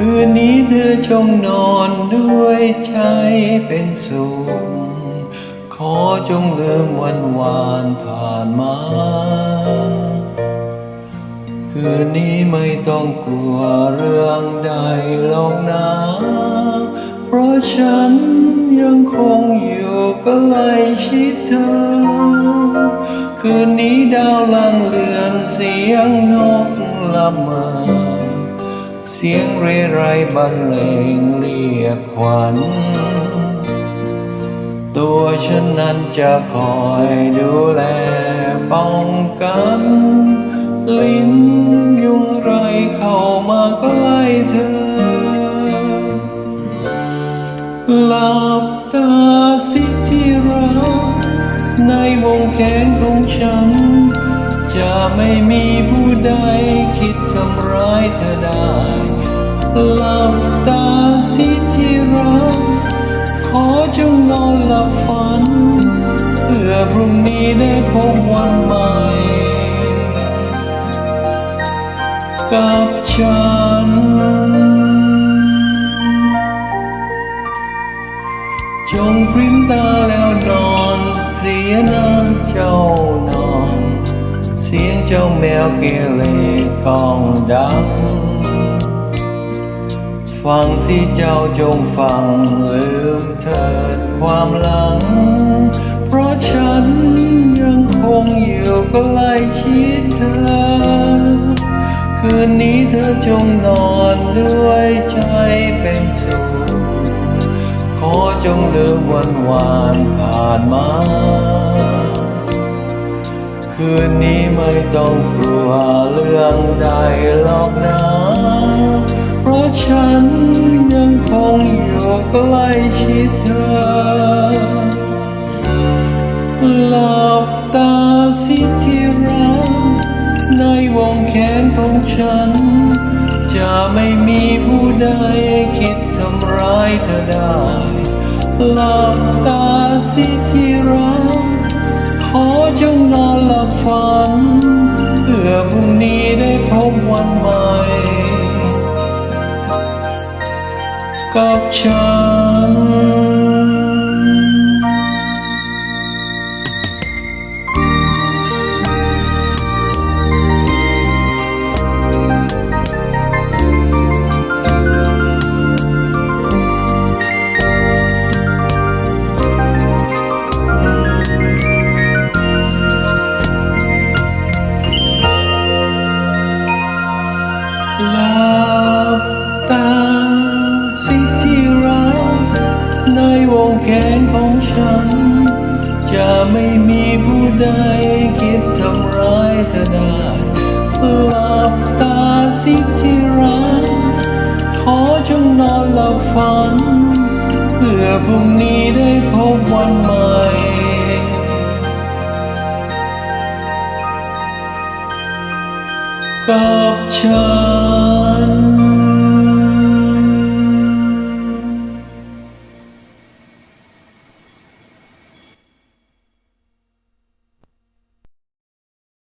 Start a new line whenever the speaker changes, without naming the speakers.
คืนนี้เธอจงนอนด้วยใจเป็นสุข ขอจงลืมวันวานผ่านมา คืนนี้ไม่ต้องกลัวเรื่องใดหรอกนะเพราะฉันยังคงอยู่ใกล้ชิดเธอ คืนนี้ดาวลังเลือนเสียงนกละเมอ เสียงเรไรบรรเลงเรียกขวัญ ตัวฉันนั้นจะคอยดูแลป้องกัน ลิ้นยุงไรเข้ามาใกล้เธอ หลับตาสิที่รักในวงแขนของฉัน จะไม่มีผู้ใดำร้ายเธอได้หลับตาสิที่รักขอจงนอนหลับฝัน เพื่อพรุ่งนี้ได้พบวันใหม่ กับฉัน จงพริมตาแล้วนอนเสียน้ำเจ้านอน เสียงเจ้าแมวเกเรกองดัง ฟังสิเจ้าจงฟังลืมเถิดความหลัง เพราะฉันยังคงอยู่ใกล้ชิดเธอ คืนนี้เธอจงนอนด้วยใจเป็นสุขขอจงลืมวันวานผ่านมา คืนนี้ไม่ต้องกลัวเรื่องใดหรอกนะเพราะฉันยังคงอยู่ใกล้ชิดเธอหลับตาสิที่รักในวงแขนของฉัน จะไม่มีผู้ใดคิดทำร้ายเธอได้หลับตาสิที่รักขอจงนอน ฝันเพื่อพรุ่งนี้ได้พบวันใหม่ กับฉัน วงแขนของฉัน จะไม่มีผู้ใดคิดทำร้ายเธอได้หลับตาสิที่รักขอจงนอนหลับฝัน เพื่อพรุ่งนี้ได้พบวันใหม่กับฉัน